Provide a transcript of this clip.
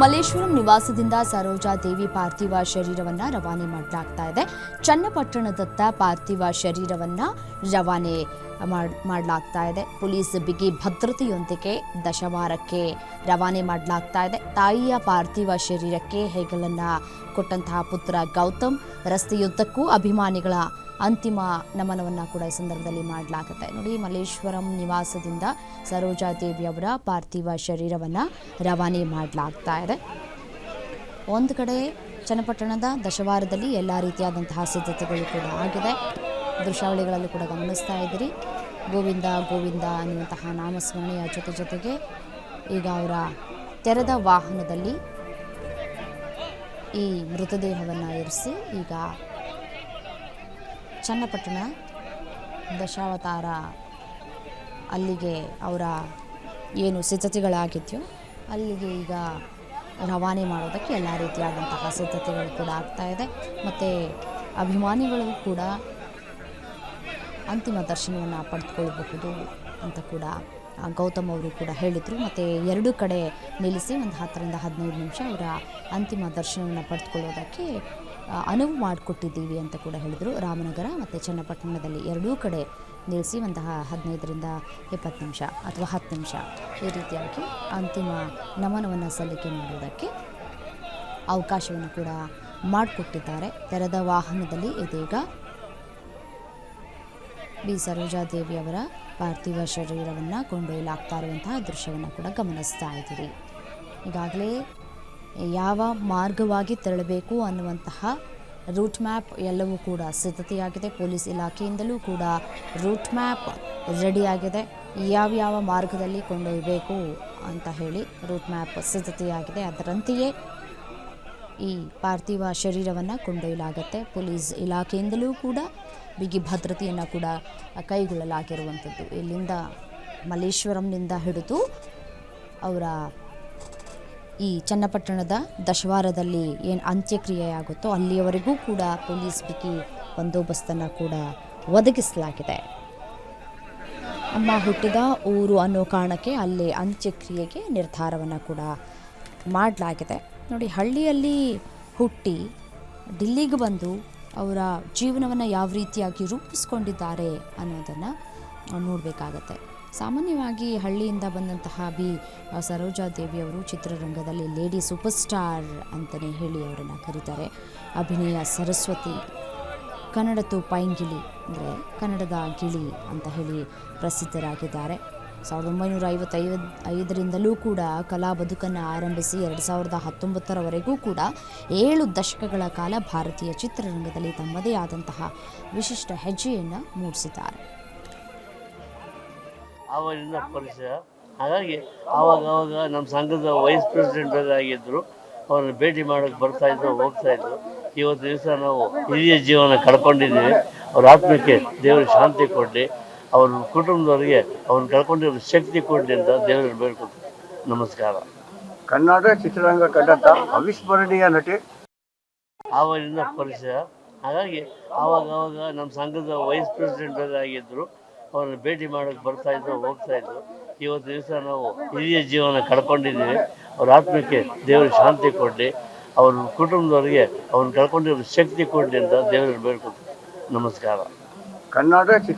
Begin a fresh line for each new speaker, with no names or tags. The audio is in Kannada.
ಮಲ್ಲೇಶ್ವರಂ ನಿವಾಸದಿಂದ ಸರೋಜಾ ದೇವಿ ಪಾರ್ಥಿವ ಶರೀರವನ್ನ ರವಾನೆ ಮಾಡಲಾಗ್ತಾ ಇದೆ. ಚನ್ನಪಟ್ಟಣದತ್ತ ಪಾರ್ಥಿವ ಶರೀರವನ್ನ ರವಾನೆ ಮಾಡ್- ಮಾಡಲಾಗ್ತಾ ಇದೆ. ಪೊಲೀಸ್ ಬಿಗಿ ಭದ್ರತೆಯೊಂದಿಗೆ ದಶವಾರಕ್ಕೆ ರವಾನೆ ಮಾಡಲಾಗ್ತಾ ಇದೆ. ತಾಯಿಯ ಪಾರ್ಥಿವ ಶರೀರಕ್ಕೆ ಹೆಗಲನ್ನ ಕೊಟ್ಟಂತಹ ಪುತ್ರ ಗೌತಮ್ ರಸ್ತೆಯುದ್ದಕ್ಕೂ ಅಭಿಮಾನಿಗಳ ಅಂತಿಮ ನಮನವನ್ನು ಕೂಡ ಈ ಸಂದರ್ಭದಲ್ಲಿ ಮಾಡಲಾಗುತ್ತೆ. ನೋಡಿ, ಮಲ್ಲೇಶ್ವರಂ ನಿವಾಸದಿಂದ ಸರೋಜಾ ದೇವಿ ಅವರ ಪಾರ್ಥಿವ ಶರೀರವನ್ನು ರವಾನೆ ಮಾಡಲಾಗ್ತಾ ಇದೆ. ಒಂದು ಕಡೆ ಚನ್ನಪಟ್ಟಣದ ದಶವಾರದಲ್ಲಿ ಎಲ್ಲ ರೀತಿಯಾದಂತಹ ಸಿದ್ಧತೆಗಳು ಕೂಡ ಆಗಿದೆ. ದೃಶ್ಯಾವಳಿಗಳಲ್ಲಿ ಕೂಡ ಗಮನಿಸ್ತಾ ಇದ್ದೀರಿ. ಗೋವಿಂದ ಗೋವಿಂದ ಅನ್ನುವಂತಹ ನಾಮಸ್ಮರಣೆಯ ಜೊತೆ ಜೊತೆಗೆ ಈಗ ಅವರ ತೆರೆದ ವಾಹನದಲ್ಲಿ ಈ ಮೃತದೇಹವನ್ನು ಇರಿಸಿ ಈಗ ಚನ್ನಪಟ್ಟಣ ದಶಾವತಾರ, ಅಲ್ಲಿಗೆ ಅವರ ಏನು ಸಿದ್ಧತೆಗಳಾಗಿದೆಯೋ, ಅಲ್ಲಿಗೆ ಈಗ ರವಾನೆ ಮಾಡೋದಕ್ಕೆ ಎಲ್ಲ ರೀತಿಯಾದಂತಹ ಸಿದ್ಧತೆಗಳು ಕೂಡ ಆಗ್ತಾ ಇದೆ. ಮತ್ತು ಅಭಿಮಾನಿಗಳು ಕೂಡ ಅಂತಿಮ ದರ್ಶನವನ್ನು ಪಡೆದುಕೊಳ್ಳಬಹುದು ಅಂತ ಕೂಡ ಗೌತಮ್ ಅವರು ಕೂಡ ಹೇಳಿದರು. ಮತ್ತು ಎರಡು ಕಡೆ ನಿಲ್ಲಿಸಿ ಒಂದು ಹತ್ತರಿಂದ ಹದಿನೈದು ನಿಮಿಷ ಅವರ ಅಂತಿಮ ದರ್ಶನವನ್ನು ಪಡೆದುಕೊಳ್ಳೋದಕ್ಕೆ ಅನುವು ಮಾಡಿಕೊಟ್ಟಿದ್ದೀವಿ ಅಂತ ಕೂಡ ಹೇಳಿದರು. ರಾಮನಗರ ಮತ್ತು ಚನ್ನಪಟ್ಟಣದಲ್ಲಿ ಎರಡೂ ಕಡೆ ನಿಲ್ಲಿಸಿ ಒಂದು ಹದಿನೈದರಿಂದ ಇಪ್ಪತ್ತು ನಿಮಿಷ ಅಥವಾ ಹತ್ತು ನಿಮಿಷ ಈ ರೀತಿಯಾಗಿ ಅಂತಿಮ ನಮನವನ್ನು ಸಲ್ಲಿಕೆ ಮಾಡುವುದಕ್ಕೆ ಅವಕಾಶವನ್ನು ಕೂಡ ಮಾಡಿಕೊಟ್ಟಿದ್ದಾರೆ. ತೆರೆದ ವಾಹನದಲ್ಲಿ ಇದೀಗ ಬಿ. ಸರೋಜಾದೇವಿ ಅವರ ಪಾರ್ಥಿವ ಶರೀರವನ್ನು ಕೊಂಡೊಯ್ಯಲಾಗ್ತಾ ಇರುವಂತಹ ದೃಶ್ಯವನ್ನು ಕೂಡ ಗಮನಿಸ್ತಾ ಇದ್ದೀರಿ. ಈಗಾಗಲೇ ಯಾವ ಮಾರ್ಗವಾಗಿ ತೆರಳಬೇಕು ಅನ್ನುವಂತಹ ರೂಟ್ ಮ್ಯಾಪ್ ಎಲ್ಲವೂ ಕೂಡ ಸಿದ್ಧತೆಯಾಗಿದೆ. ಪೊಲೀಸ್ ಇಲಾಖೆಯಿಂದಲೂ ಕೂಡ ರೂಟ್ ಮ್ಯಾಪ್ ರೆಡಿಯಾಗಿದೆ ಯಾವ್ಯಾವ ಮಾರ್ಗದಲ್ಲಿ ಕೊಂಡೊಯ್ಯಬೇಕು ಅಂತ ಹೇಳಿ ರೂಟ್ ಮ್ಯಾಪ್ ಸಿದ್ಧತೆಯಾಗಿದೆ. ಅದರಂತೆಯೇ ಈ ಪಾರ್ಥಿವ ಶರೀರವನ್ನು ಕೊಂಡೊಯ್ಯಲಾಗತ್ತೆ. ಪೊಲೀಸ್ ಇಲಾಖೆಯಿಂದಲೂ ಕೂಡ ಬಿಗಿ ಭದ್ರತೆಯನ್ನು ಕೂಡ ಕೈಗೊಳ್ಳಲಾಗಿರುವಂಥದ್ದು. ಇಲ್ಲಿಂದ ಮಲ್ಲೇಶ್ವರಂನಿಂದ ಹಿಡಿದು ಅವರ ಈ ಚನ್ನಪಟ್ಟಣದ ದಶವಾರದಲ್ಲಿ ಏನು ಅಂತ್ಯಕ್ರಿಯೆಯಾಗುತ್ತೋ ಅಲ್ಲಿಯವರೆಗೂ ಕೂಡ ಪೊಲೀಸ್ ಬಿಗಿ ಬಂದೋಬಸ್ತನ್ನು ಕೂಡ ಒದಗಿಸಲಾಗಿದೆ. ಅಮ್ಮ ಹುಟ್ಟಿದ ಊರು ಅನ್ನೋ ಕಾರಣಕ್ಕೆ ಅಲ್ಲಿ ಅಂತ್ಯಕ್ರಿಯೆಗೆ ನಿರ್ಧಾರವನ್ನು ಕೂಡ ಮಾಡಲಾಗಿದೆ. ನೋಡಿ, ಹಳ್ಳಿಯಲ್ಲಿ ಹುಟ್ಟಿ ಡಿಲ್ಲಿಗೆ ಬಂದು ಅವರ ಜೀವನವನ್ನು ಯಾವ ರೀತಿಯಾಗಿ ರೂಪಿಸ್ಕೊಂಡಿದ್ದಾರೆ ಅನ್ನೋದನ್ನು ನೋಡಬೇಕಾಗತ್ತೆ. ಸಾಮಾನ್ಯವಾಗಿ ಹಳ್ಳಿಯಿಂದ ಬಂದಂತಹ ಬಿ ಸರೋಜಾ ದೇವಿಯವರು ಚಿತ್ರರಂಗದಲ್ಲಿ ಲೇಡಿ ಸೂಪರ್ ಸ್ಟಾರ್ ಅಂತಲೇ ಹೇಳಿ ಅವರನ್ನು ಕರೀತಾರೆ. ಅಭಿನಯ ಸರಸ್ವತಿ ಕನ್ನಡತು ಪೈಂಗಿಳಿ ಅಂದರೆ ಕನ್ನಡದ ಗಿಳಿ ಅಂತ ಹೇಳಿ ಪ್ರಸಿದ್ಧರಾಗಿದ್ದಾರೆ. ಸಾವಿರದ ಒಂಬೈನೂರ ಐವತ್ತೈದು ಐದರಿಂದಲೂ ಕೂಡ ಕಲಾ ಬದುಕನ್ನು ಆರಂಭಿಸಿ ಎರಡು ಸಾವಿರದ ಹತ್ತೊಂಬತ್ತರವರೆಗೂ ಕೂಡ ಏಳು ದಶಕಗಳ ಕಾಲ ಭಾರತೀಯ ಚಿತ್ರರಂಗದಲ್ಲಿ ತಮ್ಮದೇ ಆದಂತಹ ವಿಶಿಷ್ಟ ಹೆಜ್ಜೆಯನ್ನು ಮೂಡಿಸಿದ್ದಾರೆ.
ಆವಾಗಿನ ಪರಿಚಯ. ಹಾಗಾಗಿ ಆವಾಗ ಆವಾಗ ನಮ್ಮ ಸಂಘದ ವೈಸ್ ಪ್ರೆಸಿಡೆಂಟ್ ಆಗಿದ್ದರು ಅವ್ರನ್ನ ಭೇಟಿ ಮಾಡೋಕ್ಕೆ ಬರ್ತಾ ಇದ್ರು ಹೋಗ್ತಾ ಇದ್ರು. ಇವತ್ತು ದಿವಸ ನಾವು ಹಿರಿಯ ಜೀವನ ಕಳ್ಕೊಂಡಿದ್ದೀವಿ. ಅವ್ರ ಆತ್ಮಕ್ಕೆ ದೇವರು ಶಾಂತಿ ಕೊಡಲಿ. ಅವ್ರ ಕುಟುಂಬದವರಿಗೆ ಅವ್ರನ್ನ ಕಳ್ಕೊಂಡಿರೋ ಶಕ್ತಿ ಕೊಡಲಿ ಅಂತ ದೇವರಲ್ಲಿ ಬೇಡ್ಕೊಳ್ತೀನಿ ನಮಸ್ಕಾರ.
ಕನ್ನಡ ಚಿತ್ರರಂಗ ಕಂಡಂತ ಅವಿಸ್ಮರಣೀಯ ನಟಿ.
ಆವಾಗಿನ ಪರಿಚಯ. ಹಾಗಾಗಿ ಆವಾಗ ಆವಾಗ ನಮ್ಮ ಸಂಘದ ವೈಸ್ ಪ್ರೆಸಿಡೆಂಟ್ ಆಗಿದ್ದರು ಅವ್ರನ್ನ ಭೇಟಿ ಮಾಡೋಕೆ ಬರ್ತಾ ಇದ್ರು, ಹೋಗ್ತಾ ಇದ್ರು. ಇವತ್ತು ದಿವಸ ನಾವು ಹಿರಿಯ ಜೀವನ ಕಳ್ಕೊಂಡಿದ್ದೀವಿ. ಅವ್ರ ಆತ್ಮಕ್ಕೆ ದೇವರು ಶಾಂತಿ ಕೊಡಲಿ. ಅವ್ರ ಕುಟುಂಬದವರಿಗೆ ಅವ್ರನ್ನ ಕಳ್ಕೊಂಡಿರೋ ಶಕ್ತಿ ಕೊಡಲಿ ಅಂತ ದೇವರಲ್ಲಿ ಬೇಡ್ಕೊತೀನಿ ನಮಸ್ಕಾರ.
ಚಿತ್ರ